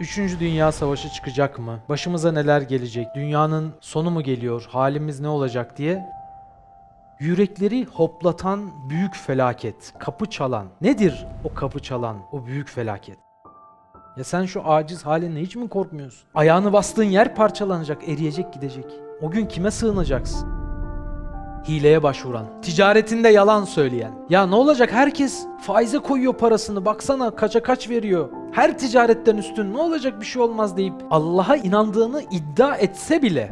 Üçüncü Dünya Savaşı çıkacak mı? Başımıza neler gelecek? Dünyanın sonu mu geliyor? Halimiz ne olacak diye yürekleri hoplatan büyük felaket, kapı çalan. Nedir o kapı çalan, o büyük felaket? Ya sen şu aciz halinle hiç mi korkmuyorsun? Ayağını bastığın yer parçalanacak, eriyecek, gidecek. O gün kime sığınacaksın? Hileye başvuran, ticaretinde yalan söyleyen. Ya ne olacak herkes faize koyuyor parasını baksana kaça kaç veriyor. Her ticaretten üstün ne olacak bir şey olmaz deyip Allah'a inandığını iddia etse bile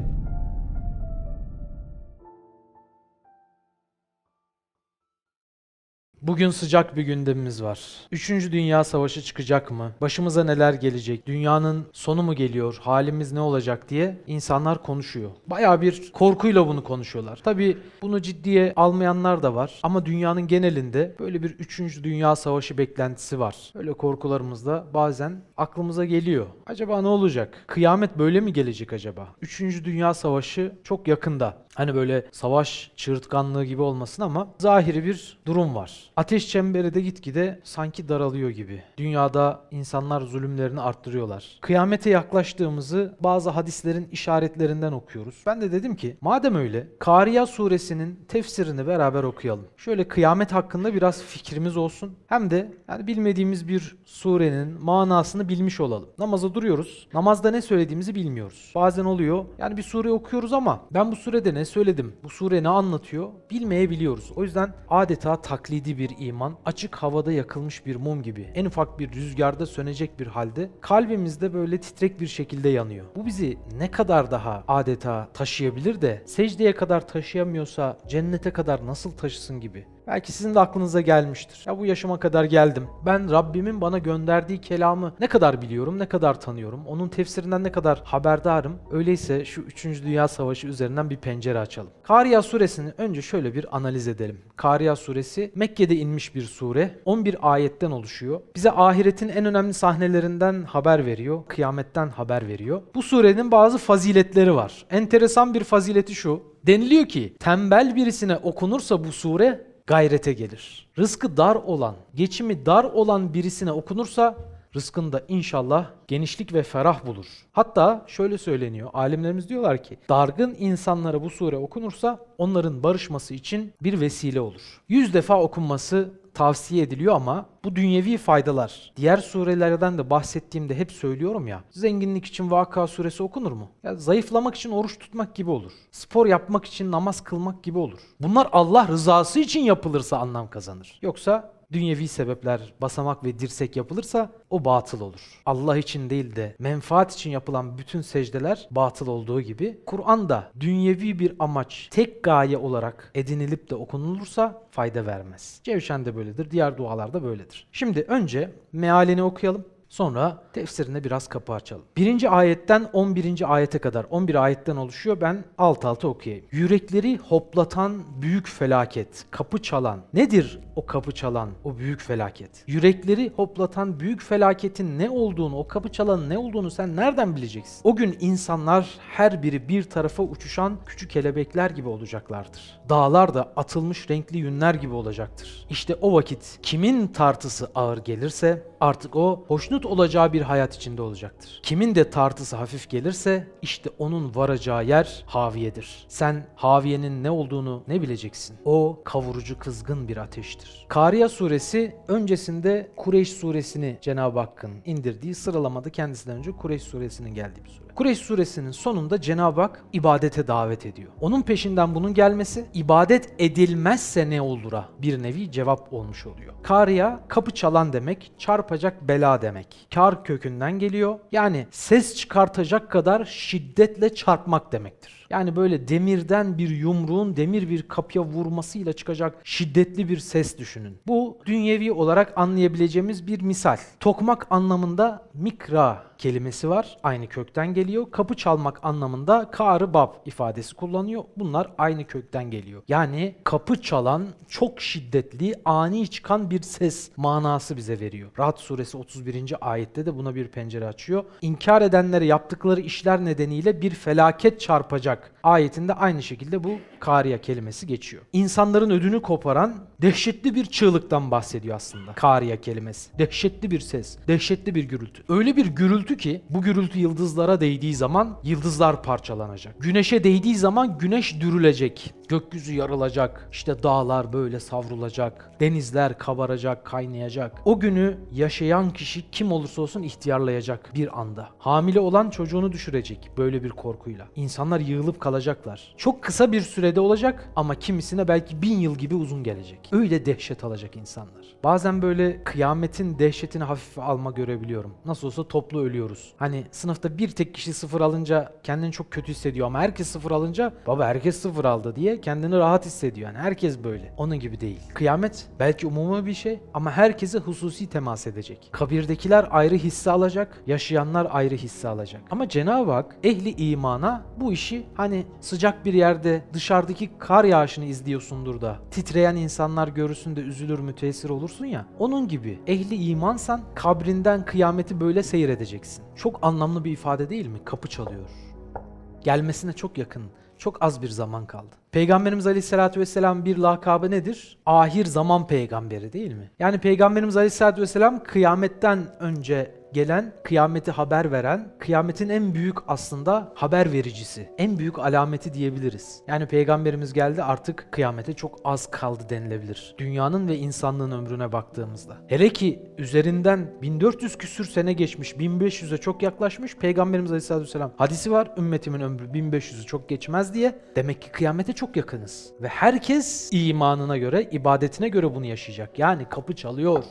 Bugün sıcak bir gündemimiz var. Üçüncü Dünya Savaşı çıkacak mı? Başımıza neler gelecek? Dünyanın sonu mu geliyor? Halimiz ne olacak diye insanlar konuşuyor. Bayağı bir korkuyla bunu konuşuyorlar. Tabii bunu ciddiye almayanlar da var. Ama dünyanın genelinde böyle bir üçüncü Dünya Savaşı beklentisi var. Böyle korkularımız da bazen aklımıza geliyor. Acaba ne olacak? Kıyamet böyle mi gelecek acaba? Üçüncü Dünya Savaşı çok yakında. Hani böyle savaş çığırtkanlığı gibi olmasın ama zahiri bir durum var. Ateş çemberi de gitgide sanki daralıyor gibi. Dünyada insanlar zulümlerini arttırıyorlar. Kıyamete yaklaştığımızı bazı hadislerin işaretlerinden okuyoruz. Ben de dedim ki madem öyle Kariya suresinin tefsirini beraber okuyalım. Şöyle kıyamet hakkında biraz fikrimiz olsun. Hem de yani bilmediğimiz bir surenin manasını bilmiş olalım. Namaza duruyoruz. Namazda ne söylediğimizi bilmiyoruz. Bazen oluyor. Yani bir sure okuyoruz ama ben bu surede ne söyledim? Bu sure ne anlatıyor? Bilmeyebiliyoruz. O yüzden adeta taklidi bir iman, açık havada yakılmış bir mum gibi, en ufak bir rüzgarda sönecek bir halde kalbimizde böyle titrek bir şekilde yanıyor. Bu bizi ne kadar daha adeta taşıyabilir de secdeye kadar taşıyamıyorsa cennete kadar nasıl taşısın gibi. Belki sizin de aklınıza gelmiştir. Ya bu yaşıma kadar geldim. Ben Rabbimin bana gönderdiği kelamı ne kadar biliyorum, ne kadar tanıyorum, onun tefsirinden ne kadar haberdarım. Öyleyse şu 3. Dünya Savaşı üzerinden bir pencere açalım. Kariya suresini önce şöyle bir analiz edelim. Kariya suresi Mekke'de inmiş bir sure. 11 ayetten oluşuyor. Bize ahiretin en önemli sahnelerinden haber veriyor. Kıyametten haber veriyor. Bu surenin bazı faziletleri var. Enteresan bir fazileti şu. Deniliyor ki tembel birisine okunursa bu sure gayrete gelir. Rızkı dar olan, geçimi dar olan birisine okunursa rızkında inşallah genişlik ve ferah bulur. Hatta şöyle söyleniyor. Alimlerimiz diyorlar ki dargın insanlara bu sure okunursa onların barışması için bir vesile olur. Yüz defa okunması tavsiye ediliyor ama bu dünyevi faydalar. Diğer surelerden de bahsettiğimde hep söylüyorum ya. Zenginlik için Vaka suresi okunur mu? Ya zayıflamak için oruç tutmak gibi olur. Spor yapmak için namaz kılmak gibi olur. Bunlar Allah rızası için yapılırsa anlam kazanır. Yoksa dünyevi sebepler, basamak ve dirsek yapılırsa o batıl olur. Allah için değil de menfaat için yapılan bütün secdeler batıl olduğu gibi Kur'an'da dünyevi bir amaç, tek gaye olarak edinilip de okunulursa fayda vermez. Cevşen de böyledir, diğer dualar da böyledir. Şimdi önce mealini okuyalım. Sonra tefsirine biraz kapı açalım. Birinci ayetten 11. ayete kadar 11 ayetten oluşuyor. Ben alt alta okuyayım. Yürekleri hoplatan büyük felaket, kapı çalan. Nedir o kapı çalan, o büyük felaket? Yürekleri hoplatan büyük felaketin ne olduğunu, o kapı çalanın ne olduğunu sen nereden bileceksin? O gün insanlar her biri bir tarafa uçuşan küçük kelebekler gibi olacaklardır. Dağlar da atılmış renkli yünler gibi olacaktır. İşte o vakit kimin tartısı ağır gelirse artık o hoşnut olacağı bir hayat içinde olacaktır. Kimin de tartısı hafif gelirse işte onun varacağı yer haviyedir. Sen haviyenin ne olduğunu ne bileceksin? O kavurucu kızgın bir ateştir. Kariya suresi öncesinde Kureyş suresini Cenab-ı Hakk'ın indirdiği sıralamada kendisinden önce Kureyş suresinin geldiği bir sure. Kureyş suresinin sonunda Cenab-ı Hak ibadete davet ediyor. Onun peşinden bunun gelmesi ibadet edilmezse ne olura bir nevi cevap olmuş oluyor. Kariya kapı çalan demek, çarpacak bela demek. Kar kökünden geliyor. Yani ses çıkartacak kadar şiddetle çarpmak demektir. Yani böyle demirden bir yumruğun demir bir kapıya vurmasıyla çıkacak şiddetli bir ses düşünün. Bu dünyevi olarak anlayabileceğimiz bir misal. Tokmak anlamında mikra kelimesi var. Aynı kökten geliyor. Kapı çalmak anlamında karı bab ifadesi kullanıyor. Bunlar aynı kökten geliyor. Yani kapı çalan çok şiddetli, ani çıkan bir ses manası bize veriyor. Rahat suresi 31. ayette de buna bir pencere açıyor. İnkar edenlere yaptıkları işler nedeniyle bir felaket çarpacak. Çıkacak ayetinde aynı şekilde bu kariya kelimesi geçiyor. İnsanların ödünü koparan dehşetli bir çığlıktan bahsediyor aslında kariya kelimesi. Dehşetli bir ses, dehşetli bir gürültü. Öyle bir gürültü ki bu gürültü yıldızlara değdiği zaman yıldızlar parçalanacak. Güneşe değdiği zaman güneş dürülecek. Gökyüzü yarılacak. İşte dağlar böyle savrulacak. Denizler kabaracak, kaynayacak. O günü yaşayan kişi kim olursa olsun ihtiyarlayacak bir anda. Hamile olan çocuğunu düşürecek böyle bir korkuyla. İnsanlar yığılıp kalacaklar. Çok kısa bir sürede olacak ama kimisine belki bin yıl gibi uzun gelecek. Öyle dehşet alacak insanlar. Bazen böyle kıyametin dehşetini hafife alma görebiliyorum. Nasıl olsa toplu ölüyoruz. Hani sınıfta bir tek kişi sıfır alınca kendini çok kötü hissediyor ama herkes sıfır alınca baba herkes sıfır aldı diye kendini rahat hissediyor. Yani herkes böyle. Onun gibi değil. Kıyamet belki umumi bir şey ama herkese hususi temas edecek. Kabirdekiler ayrı hisse alacak, yaşayanlar ayrı hisse alacak. Ama Cenab-ı Hak ehli imana bu işi hani sıcak bir yerde dışarıdaki kar yağışını izliyorsundur da titreyen insanlar görürsün de üzülür müteessir olursun ya. Onun gibi ehli imansan kabrinden kıyameti böyle seyredeceksin. Çok anlamlı bir ifade değil mi? Kapı çalıyor gelmesine çok yakın, çok az bir zaman kaldı. Peygamberimiz Aleyhisselatü Vesselam bir lakabı nedir? Ahir zaman peygamberi değil mi? Yani Peygamberimiz Aleyhisselatü Vesselam kıyametten önce gelen, kıyameti haber veren, kıyametin en büyük aslında haber vericisi, en büyük alameti diyebiliriz. Yani Peygamberimiz geldi artık kıyamete çok az kaldı denilebilir. Dünyanın ve insanlığın ömrüne baktığımızda. Hele ki üzerinden 1400 küsür sene geçmiş, 1500'e çok yaklaşmış. Peygamberimiz Aleyhisselatü Vesselam hadisi var, ümmetimin ömrü 1500'ü çok geçmez diye. Demek ki kıyamete çok yakınız. Ve herkes imanına göre, ibadetine göre bunu yaşayacak. Yani kapı çalıyor.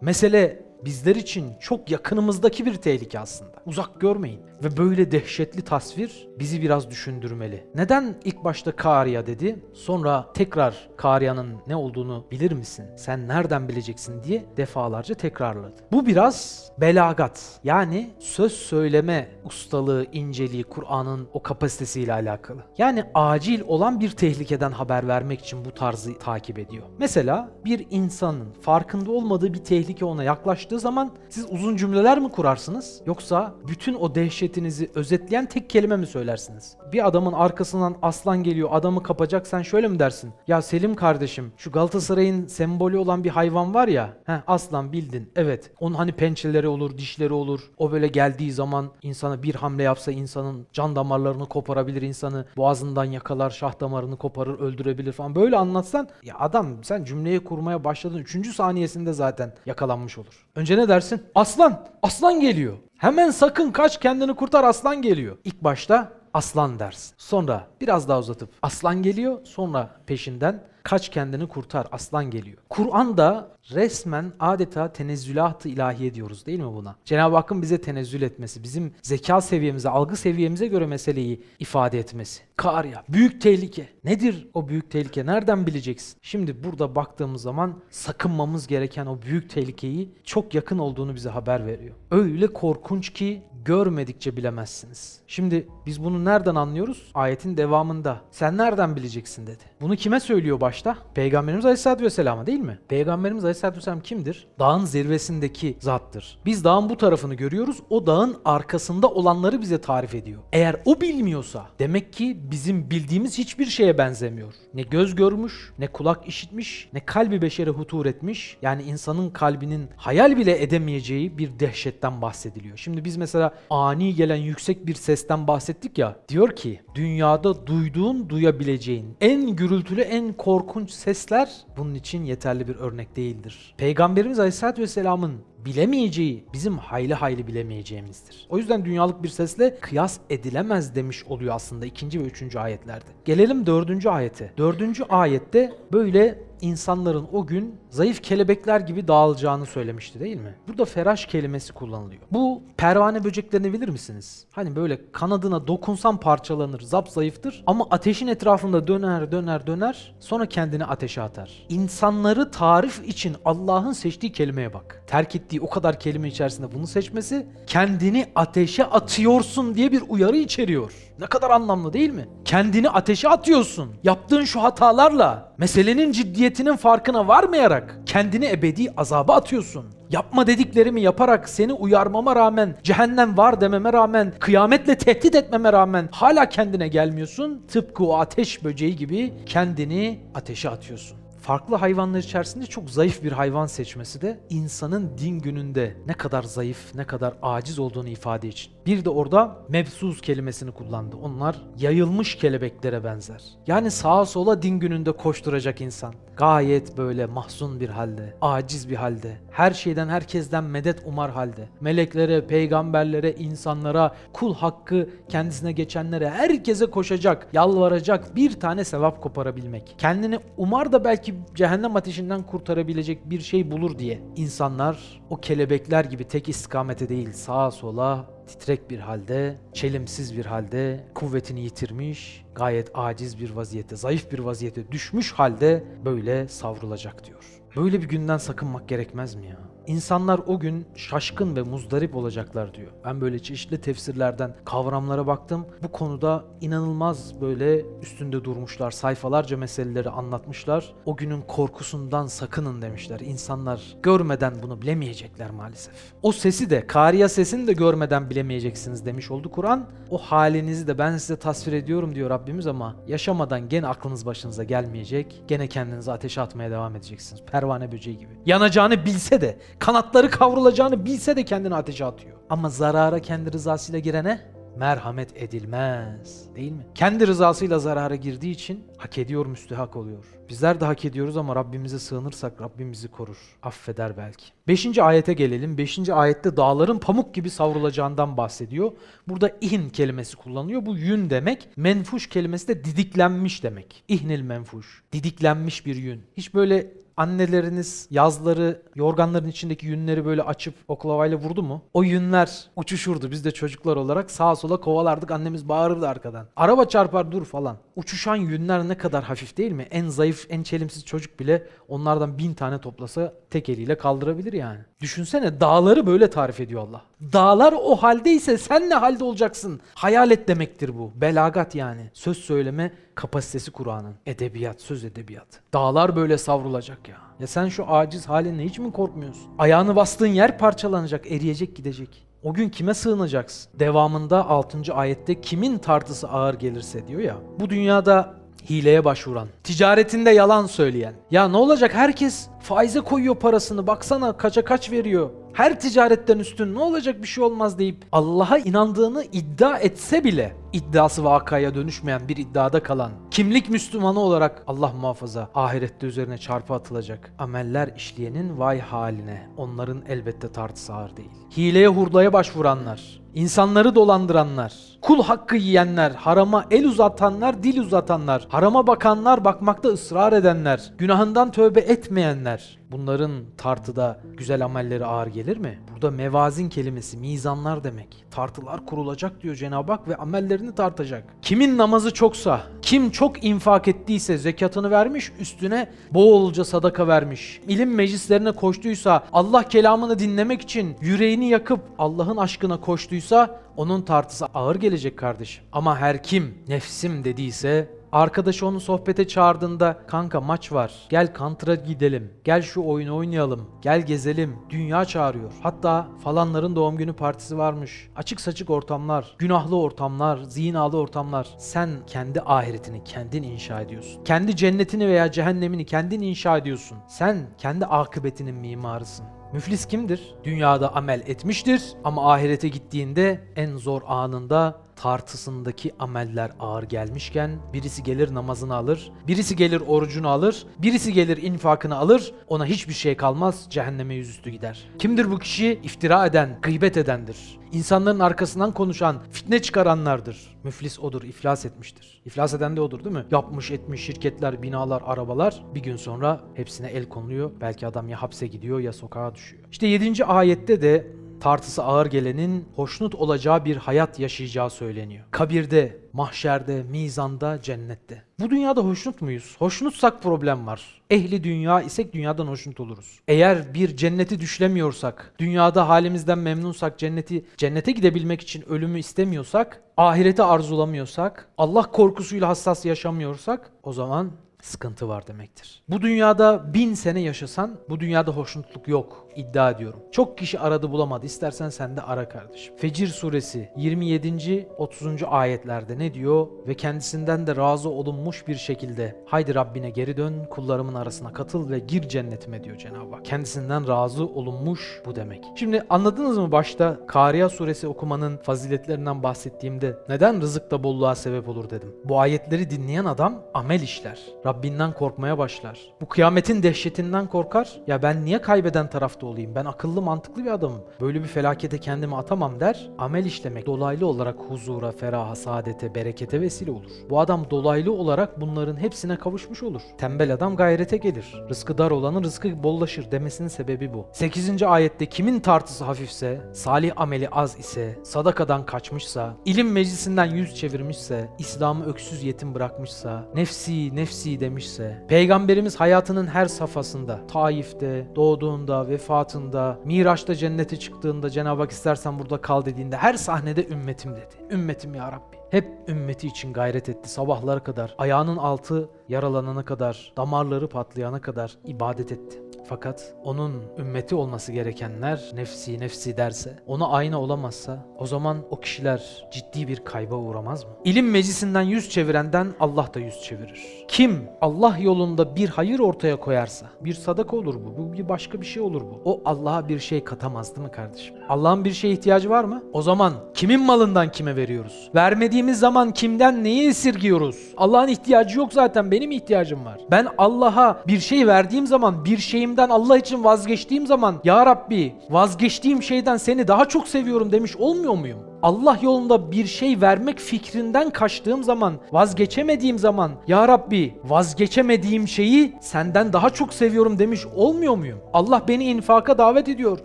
Mesele bizler için çok yakınımızdaki bir tehlike aslında. Uzak görmeyin. Ve böyle dehşetli tasvir bizi biraz düşündürmeli. Neden ilk başta Kariya dedi, sonra tekrar Kariya'nın ne olduğunu bilir misin? Sen nereden bileceksin diye defalarca tekrarladı. Bu biraz belagat yani söz söyleme ustalığı, inceliği, Kur'an'ın o kapasitesiyle alakalı. Yani acil olan bir tehlikeden haber vermek için bu tarzı takip ediyor. Mesela bir insanın farkında olmadığı bir tehlike ona yaklaştığı zaman siz uzun cümleler mi kurarsınız? Yoksa bütün o dehşetinizi özetleyen tek kelime mi söylersiniz? Bir adamın arkasından aslan geliyor, adamı kapacak sen şöyle mi dersin? Ya Selim kardeşim şu Galatasaray'ın sembolü olan bir hayvan var ya. Heh aslan bildin. Evet. Onun hani pençeleri olur, dişleri olur. O böyle geldiği zaman insana bir hamle yapsa insanın can damarlarını koparabilir insanı. Boğazından yakalar, şah damarını koparır, öldürebilir falan. Böyle anlatsan ya adam sen cümleyi kurmaya başladığın 3. saniyesinde zaten yakalanmış olur. Önce ne dersin? Aslan! Aslan geliyor. Hemen sakın kaç kendini kurtar aslan geliyor. İlk başta aslan dersin. Sonra biraz daha uzatıp aslan geliyor sonra peşinden kaç kendini kurtar aslan geliyor. Kur'an'da resmen adeta tenezzülat-ı ilahiye diyoruz değil mi buna? Cenab-ı Hakk'ın bize tenezzül etmesi, bizim zeka seviyemize, algı seviyemize göre meseleyi ifade etmesi. Karya, büyük tehlike. Nedir o büyük tehlike? Nereden bileceksin? Şimdi burada baktığımız zaman sakınmamız gereken o büyük tehlikeyi çok yakın olduğunu bize haber veriyor. Öyle korkunç ki görmedikçe bilemezsiniz. Şimdi biz bunu nereden anlıyoruz? Ayetin devamında. Sen nereden bileceksin dedi. Bunu kime söylüyor başta? Peygamberimiz Aleyhisselatü Vesselam'a değil mi? Peygamberimiz Aleyhisselatü Vesselam kimdir? Dağın zirvesindeki zattır. Biz dağın bu tarafını görüyoruz. O dağın arkasında olanları bize tarif ediyor. Eğer o bilmiyorsa demek ki bizim bildiğimiz hiçbir şeye benzemiyor. Ne göz görmüş, ne kulak işitmiş, ne kalbi beşere hutur etmiş. Yani insanın kalbinin hayal bile edemeyeceği bir dehşetten bahsediliyor. Şimdi biz mesela ani gelen yüksek bir sesten bahsettik ya. Diyor ki dünyada duyduğun, duyabileceğin en gürültülü, en korkunç sesler bunun için yeterli bir örnek değildir. Peygamberimiz Aleyhisselatü Vesselam'ın bilemeyeceği bizim hayli hayli bilemeyeceğimizdir. O yüzden dünyalık bir sesle kıyas edilemez demiş oluyor aslında ikinci ve üçüncü ayetlerde. Gelelim dördüncü ayete. Dördüncü ayette böyle insanların o gün zayıf kelebekler gibi dağılacağını söylemişti değil mi? Burada feraş kelimesi kullanılıyor. Bu pervane böceklerini bilir misiniz? Hani böyle kanadına dokunsan parçalanır, zap zayıftır ama ateşin etrafında döner döner döner sonra kendini ateşe atar. İnsanları tarif için Allah'ın seçtiği kelimeye bak. Terk ettiği o kadar kelime içerisinde bunu seçmesi kendini ateşe atıyorsun diye bir uyarı içeriyor. Ne kadar anlamlı değil mi? Kendini ateşe atıyorsun. Yaptığın şu hatalarla meselenin ciddiyeti ciddiyetinin farkına varmayarak kendini ebedi azaba atıyorsun. Yapma dediklerimi yaparak seni uyarmama rağmen, cehennem var dememe rağmen, kıyametle tehdit etmeme rağmen hala kendine gelmiyorsun. Tıpkı o ateş böceği gibi kendini ateşe atıyorsun. Farklı hayvanlar içerisinde çok zayıf bir hayvan seçmesi de insanın din gününde ne kadar zayıf, ne kadar aciz olduğunu ifade için. Bir de orada mebsuz kelimesini kullandı. Onlar yayılmış kelebeklere benzer. Yani sağa sola din gününde koşturacak insan. Gayet böyle mahzun bir halde, aciz bir halde, her şeyden herkesten medet umar halde. Meleklere, peygamberlere, insanlara, kul hakkı kendisine geçenlere, herkese koşacak, yalvaracak, bir tane sevap koparabilmek. Kendini umar da belki cehennem ateşinden kurtarabilecek bir şey bulur diye. İnsanlar o kelebekler gibi tek istikamete değil sağa sola titrek bir halde, çelimsiz bir halde, kuvvetini yitirmiş, gayet aciz bir vaziyette, zayıf bir vaziyete düşmüş halde böyle savrulacak diyor. Böyle bir günden sakınmak gerekmez mi ya? İnsanlar o gün şaşkın ve muzdarip olacaklar diyor. Ben böyle çeşitli tefsirlerden kavramlara baktım. Bu konuda inanılmaz böyle üstünde durmuşlar. Sayfalarca meseleleri anlatmışlar. O günün korkusundan sakının demişler. İnsanlar görmeden bunu bilemeyecekler maalesef. O sesi de, kariya sesini de görmeden bilemeyeceksiniz demiş oldu Kur'an. O halinizi de ben size tasvir ediyorum diyor Rabbimiz ama yaşamadan gene aklınız başınıza gelmeyecek. Gene kendinizi ateşe atmaya devam edeceksiniz. Pervane böceği gibi. Yanacağını bilse de kanatları kavrulacağını bilse de kendini ateşe atıyor. Ama zarara kendi rızasıyla girene merhamet edilmez. Değil mi? Kendi rızasıyla zarara girdiği için hak ediyor, müstehak oluyor. Bizler de hak ediyoruz ama Rabbimize sığınırsak Rabbim bizi korur. Affeder belki. Beşinci ayete gelelim. Beşinci ayette dağların pamuk gibi savrulacağından bahsediyor. Burada ihn kelimesi kullanıyor. Bu yün demek. Menfuş kelimesi de didiklenmiş demek. İhnil menfuş. Didiklenmiş bir yün. Hiç böyle anneleriniz yazları yorganların içindeki yünleri böyle açıp oklavayla vurdu mu? O yünler uçuşurdu. Biz de çocuklar olarak sağa sola kovalardık. Annemiz bağırırdı arkadan. Araba çarpar dur falan. Uçuşan yünler ne kadar hafif değil mi? En zayıf, en çelimsiz çocuk bile onlardan bin tane toplasa tek eliyle kaldırabilir yani. Düşünsene dağları böyle tarif ediyor Allah. Dağlar o haldeyse sen ne halde olacaksın? Hayal et demektir bu. Belagat yani. Söz söyleme kapasitesi Kur'an'ın. Edebiyat, söz edebiyatı. Dağlar böyle savrulacak ya. Ya sen şu aciz halinle hiç mi korkmuyorsun? Ayağını bastığın yer parçalanacak, eriyecek, gidecek. O gün kime sığınacaksın? Devamında 6. ayette kimin tartısı ağır gelirse diyor ya. Bu dünyada hileye başvuran, ticaretinde yalan söyleyen. Ya ne olacak herkes faize koyuyor parasını baksana kaça kaç veriyor. Her ticaretten üstün ne olacak bir şey olmaz deyip Allah'a inandığını iddia etse bile iddiası vakaya dönüşmeyen bir iddiada kalan kimlik Müslümanı olarak Allah muhafaza ahirette üzerine çarpı atılacak ameller işleyenin vay haline onların elbette tartısı ağır değil. Hileye hurdaya başvuranlar, insanları dolandıranlar, kul hakkı yiyenler, harama el uzatanlar, dil uzatanlar, harama bakanlar, bakmakta ısrar edenler, günahından tövbe etmeyenler, bunların tartıda güzel amelleri ağır gelir mi? Burada mevazin kelimesi mizanlar demek. Tartılar kurulacak diyor Cenab-ı Hak ve amellerini tartacak. Kimin namazı çoksa, kim çok infak ettiyse zekatını vermiş, üstüne bolca sadaka vermiş. İlim meclislerine koştuysa, Allah kelamını dinlemek için yüreğini yakıp Allah'ın aşkına koştuysa onun tartısı ağır gelecek kardeşim. Ama her kim nefsim dediyse Arkadaşı onu sohbete çağırdığında kanka maç var. Gel kantıra gidelim. Gel şu oyunu oynayalım. Gel gezelim. Dünya çağırıyor. Hatta falanların doğum günü partisi varmış. Açık saçık ortamlar, günahlı ortamlar, zinalı ortamlar. Sen kendi ahiretini kendin inşa ediyorsun. Kendi cennetini veya cehennemini kendin inşa ediyorsun. Sen kendi akıbetinin mimarısın. Müflis kimdir? Dünyada amel etmiştir ama ahirete gittiğinde en zor anında tartısındaki ameller ağır gelmişken birisi gelir namazını alır, birisi gelir orucunu alır, birisi gelir infakını alır, ona hiçbir şey kalmaz, cehenneme yüzüstü gider. Kimdir bu kişi? İftira eden, gıybet edendir. İnsanların arkasından konuşan, fitne çıkaranlardır. Müflis odur, iflas etmiştir. İflas eden de odur değil mi? Yapmış etmiş şirketler, binalar, arabalar bir gün sonra hepsine el konuluyor. Belki adam ya hapse gidiyor ya sokağa düşüyor. İşte 7. ayette de tartısı ağır gelenin hoşnut olacağı bir hayat yaşayacağı söyleniyor. Kabirde, mahşerde, mizanda, cennette. Bu dünyada hoşnut muyuz? Hoşnutsak problem var. Ehli dünya isek dünyadan hoşnut oluruz. Eğer bir cenneti düşlemiyorsak, dünyada halimizden memnunsak, cenneti cennete gidebilmek için ölümü istemiyorsak, ahireti arzulamıyorsak, Allah korkusuyla hassas yaşamıyorsak o zaman sıkıntı var demektir. Bu dünyada bin sene yaşasan bu dünyada hoşnutluk yok iddia ediyorum. Çok kişi aradı bulamadı. İstersen sen de ara kardeşim. Fecir suresi 27. 30. ayetlerde ne diyor? Ve kendisinden de razı olunmuş bir şekilde haydi Rabbine geri dön kullarımın arasına katıl ve gir cennetime diyor Cenab-ı Hak. Kendisinden razı olunmuş bu demek. Şimdi anladınız mı başta Kariya suresi okumanın faziletlerinden bahsettiğimde neden rızıkta bolluğa sebep olur dedim. Bu ayetleri dinleyen adam amel işler. Rabbinden korkmaya başlar. Bu kıyametin dehşetinden korkar. Ya ben niye kaybeden tarafta olayım? Ben akıllı mantıklı bir adamım. Böyle bir felakete kendimi atamam der. Amel işlemek dolaylı olarak huzura, feraha, saadete, berekete vesile olur. Bu adam dolaylı olarak bunların hepsine kavuşmuş olur. Tembel adam gayrete gelir. Rızkı dar olanın rızkı bollaşır demesinin sebebi bu. 8. ayette kimin tartısı hafifse, salih ameli az ise, sadakadan kaçmışsa, ilim meclisinden yüz çevirmişse, İslam'ı öksüz yetim bırakmışsa, nefsi nefsi demişse, Peygamberimiz hayatının her safhasında, Taif'te, doğduğunda, vefatında, Miraç'ta cennete çıktığında Cenab-ı Hak istersen burada kal dediğinde her sahnede ümmetim dedi. Ümmetim ya Rabbi. Hep ümmeti için gayret etti sabahlara kadar. Ayağının altı yaralanana kadar, damarları patlayana kadar ibadet etti. Fakat onun ümmeti olması gerekenler nefsi nefsi derse, ona ayna olamazsa o zaman o kişiler ciddi bir kayba uğramaz mı? İlim meclisinden yüz çevirenden Allah da yüz çevirir. Kim Allah yolunda bir hayır ortaya koyarsa, bir sadaka olur bu, bu bir başka bir şey olur bu. O Allah'a bir şey katamaz değil mi kardeşim? Allah'ın bir şeye ihtiyacı var mı? O zaman kimin malından kime veriyoruz? Vermediğimiz zaman kimden neyi esirgiyoruz? Allah'ın ihtiyacı yok zaten benim ihtiyacım var. Ben Allah'a bir şey verdiğim zaman bir şeyimden Allah için vazgeçtiğim zaman Ya Rabbi vazgeçtiğim şeyden seni daha çok seviyorum demiş olmuyor muyum? Allah yolunda bir şey vermek fikrinden kaçtığım zaman, vazgeçemediğim zaman Ya Rabbi vazgeçemediğim şeyi senden daha çok seviyorum demiş olmuyor muyum? Allah beni infaka davet ediyor.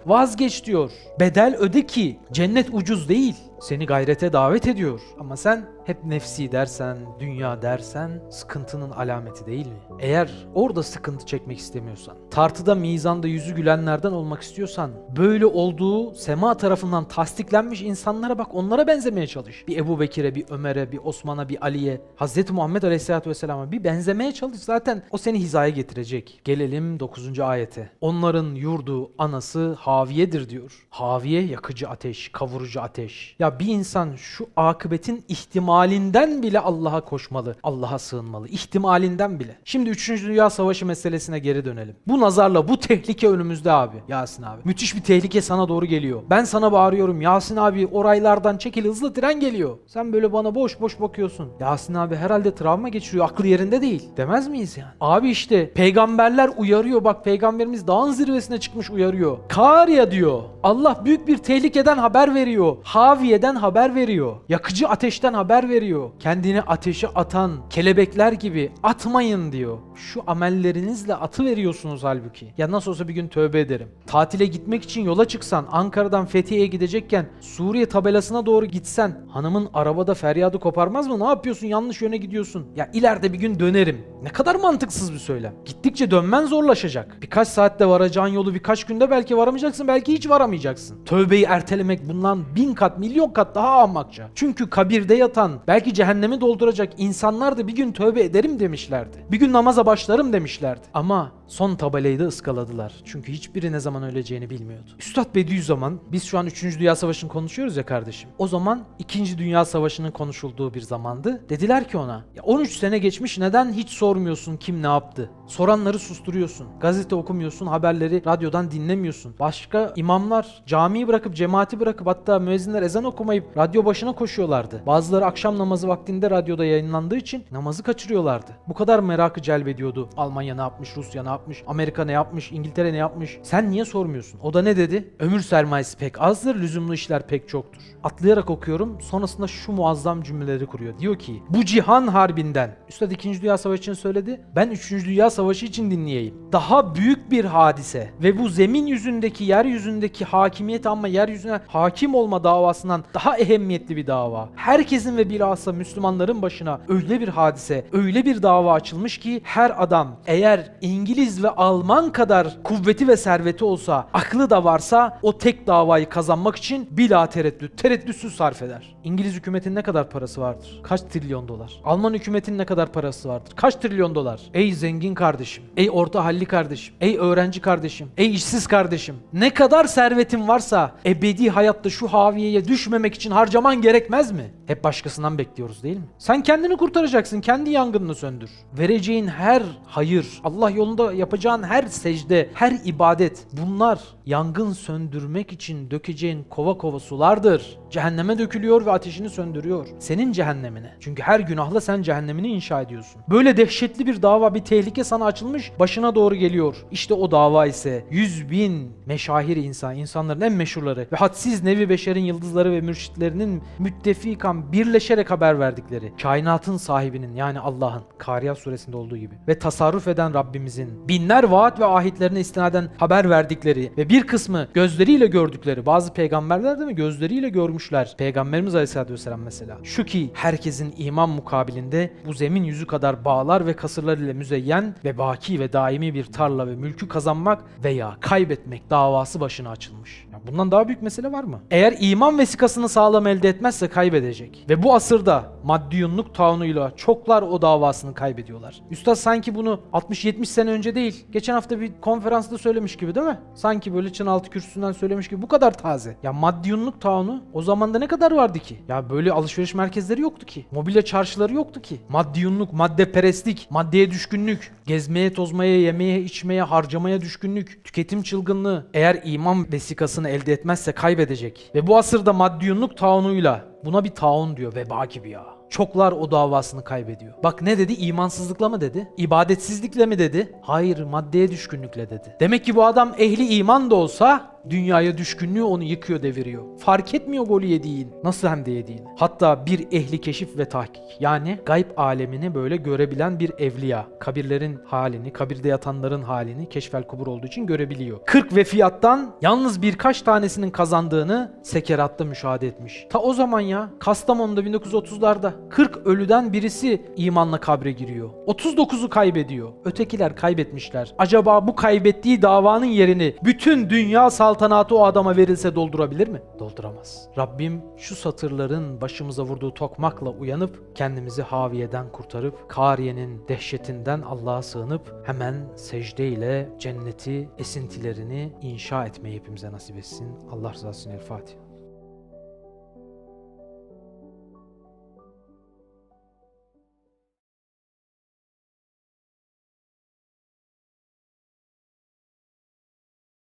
Vazgeç diyor. Bedel öde ki cennet ucuz değil. Seni gayrete davet ediyor. Ama sen hep nefsi dersen, dünya dersen sıkıntının alameti değil mi? Eğer orada sıkıntı çekmek istemiyorsan, tartıda mizanda yüzü gülenlerden olmak istiyorsan, böyle olduğu sema tarafından tasdiklenmiş insanlara bak onlara benzemeye çalış. Bir Ebu Bekir'e, bir Ömer'e, bir Osman'a, bir Ali'ye, Hz. Muhammed Aleyhisselatü Vesselam'a bir benzemeye çalış. Zaten o seni hizaya getirecek. Gelelim 9. ayete. Onların yurdu, anası haviyedir diyor. Haviye yakıcı ateş, kavurucu ateş. Ya bir insan şu akıbetin ihtimalinden bile Allah'a koşmalı. Allah'a sığınmalı. İhtimalinden bile. Şimdi 3. Dünya Savaşı meselesine geri dönelim. Bu nazarla bu tehlike önümüzde abi. Yasin abi. Müthiş bir tehlike sana doğru geliyor. Ben sana bağırıyorum. Yasin abi oraylardan çekil hızlı tren geliyor. Sen böyle bana boş boş bakıyorsun. Yasin abi herhalde travma geçiriyor. Aklı yerinde değil. Demez miyiz yani? Abi işte peygamberler uyarıyor. Bak peygamberimiz dağın zirvesine çıkmış uyarıyor. Kariya diyor. Allah büyük bir tehlikeden haber veriyor. Haviye'den haber veriyor. Yakıcı ateşten haber veriyor. Kendini ateşe atan kelebekler gibi atmayın diyor. Şu amellerinizle atı veriyorsunuz halbuki. Ya nasıl olsa bir gün tövbe ederim. Tatile gitmek için yola çıksan Ankara'dan Fethiye'ye gidecekken Suriye tabelasına doğru gitsen hanımın arabada feryadı koparmaz mı? Ne yapıyorsun? Yanlış yöne gidiyorsun. Ya ileride bir gün dönerim. Ne kadar mantıksız bir söylem. Gittikçe dönmen zorlaşacak. Birkaç saatte varacağın yolu birkaç günde belki varamayacaksın, belki hiç varamayacaksın. Tövbeyi ertelemek bundan bin kat, milyon kat daha ahmakça. Çünkü kabirde yatan, belki cehennemi dolduracak insanlar da bir gün tövbe ederim demişlerdi. Bir gün namaza başlarım demişlerdi. Ama son tabelayı da ıskaladılar. Çünkü hiçbiri ne zaman öleceğini bilmiyordu. Üstad Bediüzzaman, biz şu an 3. Dünya Savaşı'nı konuşuyoruz ya kardeşim. O zaman 2. Dünya Savaşı'nın konuşulduğu bir zamandı. Dediler ki ona, ya 13 sene geçmiş neden hiç sormuyorsun kim ne yaptı? Soranları susturuyorsun. Gazete okumuyorsun, haberleri radyodan dinlemiyorsun. Başka imamlar camiyi bırakıp, cemaati bırakıp hatta müezzinler ezan okumayıp radyo başına koşuyorlardı. Bazıları akşam namazı vaktinde radyoda yayınlandığı için namazı kaçırıyorlardı. Bu kadar merakı celbediyordu. Almanya ne yapmış, Rusya ne yapmış, Amerika ne yapmış, İngiltere ne yapmış? Sen niye sormuyorsun? O da ne dedi? Ömür sermayesi pek azdır, lüzumlu işler pek çoktur. Atlayarak okuyorum. Sonrasında şu muazzam cümleleri kuruyor. Diyor ki bu cihan harbinden. Üstad 2. Dünya Savaşı için söyledi. Ben 3. Dünya Savaşı için dinleyeyim. Daha büyük bir hadise ve bu zemin yüzündeki, yeryüzündeki hakimiyet ama yeryüzüne hakim olma davasından daha ehemmiyetli bir dava. Herkesin ve bilhassa Müslümanların başına öyle bir hadise, öyle bir dava açılmış ki her adam eğer İngiliz İngiliz ve Alman kadar kuvveti ve serveti olsa, aklı da varsa o tek davayı kazanmak için bila tereddüt, tereddütsüz sarf eder. İngiliz hükümetinin ne kadar parası vardır? Kaç trilyon dolar? Alman hükümetinin ne kadar parası vardır? Kaç trilyon dolar? Ey zengin kardeşim, ey orta halli kardeşim, ey öğrenci kardeşim, ey işsiz kardeşim. Ne kadar servetin varsa ebedi hayatta şu haviyeye düşmemek için harcaman gerekmez mi? Hep başkasından bekliyoruz değil mi? Sen kendini kurtaracaksın, kendi yangınını söndür. Vereceğin her hayır, Allah yolunda yapacağın her secde, her ibadet bunlar yangın söndürmek için dökeceğin kova kova sulardır. Cehenneme dökülüyor ve ateşini söndürüyor. Senin cehennemine. Çünkü her günahla sen cehennemini inşa ediyorsun. Böyle dehşetli bir dava, bir tehlike sana açılmış, başına doğru geliyor. İşte o dava ise yüz bin meşahir insan, insanların en meşhurları ve hadsiz nevi beşerin yıldızları ve mürşitlerinin müttefikan birleşerek haber verdikleri, kainatın sahibinin yani Allah'ın, Kariyat suresinde olduğu gibi ve tasarruf eden Rabbimizin binler vaat ve ahitlerine istinaden haber verdikleri ve bir kısmı gözleriyle gördükleri, bazı peygamberler de mi gözleriyle görmüşler. Peygamberimiz Aleyhisselatü Vesselam mesela. Şu ki herkesin iman mukabilinde bu zemin yüzü kadar bağlar ve kasırlar ile müzeyyen ve baki ve daimi bir tarla ve mülkü kazanmak veya kaybetmek davası başına açılmış. Bundan daha büyük mesele var mı? Eğer iman vesikasını sağlam elde etmezse kaybedecek. Ve bu asırda maddiyunluk taunuyla çoklar o davasını kaybediyorlar. Üstad sanki bunu 60-70 sene önce değil, geçen hafta bir konferansta söylemiş gibi değil mi? Sanki böyle çın altı kürsüsünden söylemiş gibi bu kadar taze. Ya maddiyunluk taunu o zamanda ne kadar vardı ki? Ya böyle alışveriş merkezleri yoktu ki. Mobilya çarşıları yoktu ki. Maddiyunluk, maddeperestlik, maddeye düşkünlük, gezmeye, tozmaya, yemeye, içmeye, harcamaya düşkünlük, tüketim çılgınlığı. Eğer iman vesikasını elde etmezse kaybedecek. Ve bu asırda maddiyunluk taunuyla buna bir taun diyor veba gibi ya. Çoklar o davasını kaybediyor. Bak ne dedi? İmansızlıkla mı dedi? İbadetsizlikle mi dedi? Hayır, maddeye düşkünlükle dedi. Demek ki bu adam ehli iman da olsa dünyaya düşkünlüğü onu yıkıyor, deviriyor. Fark etmiyor golü yediğin. Nasıl hem de yediğini. Hatta bir ehli keşif ve tahkik. Yani gayb alemini böyle görebilen bir evliya. Kabirlerin halini, kabirde yatanların halini keşfel kubur olduğu için görebiliyor. 40 ve fiyattan yalnız birkaç tanesinin kazandığını sekeratta müşahede etmiş. Ta o zaman ya Kastamonu'da 1930'larda 40 ölüden birisi imanla kabre giriyor. 39'u kaybediyor. Ötekiler kaybetmişler. Acaba bu kaybettiği davanın yerini bütün dünya saltanatı o adama verilse doldurabilir mi? Dolduramaz. Rabbim şu satırların başımıza vurduğu tokmakla uyanıp kendimizi haviyeden kurtarıp Kariye'nin dehşetinden Allah'a sığınıp hemen secdeyle cenneti esintilerini inşa etmeyi hepimize nasip etsin. Allah rızası için El Fatiha.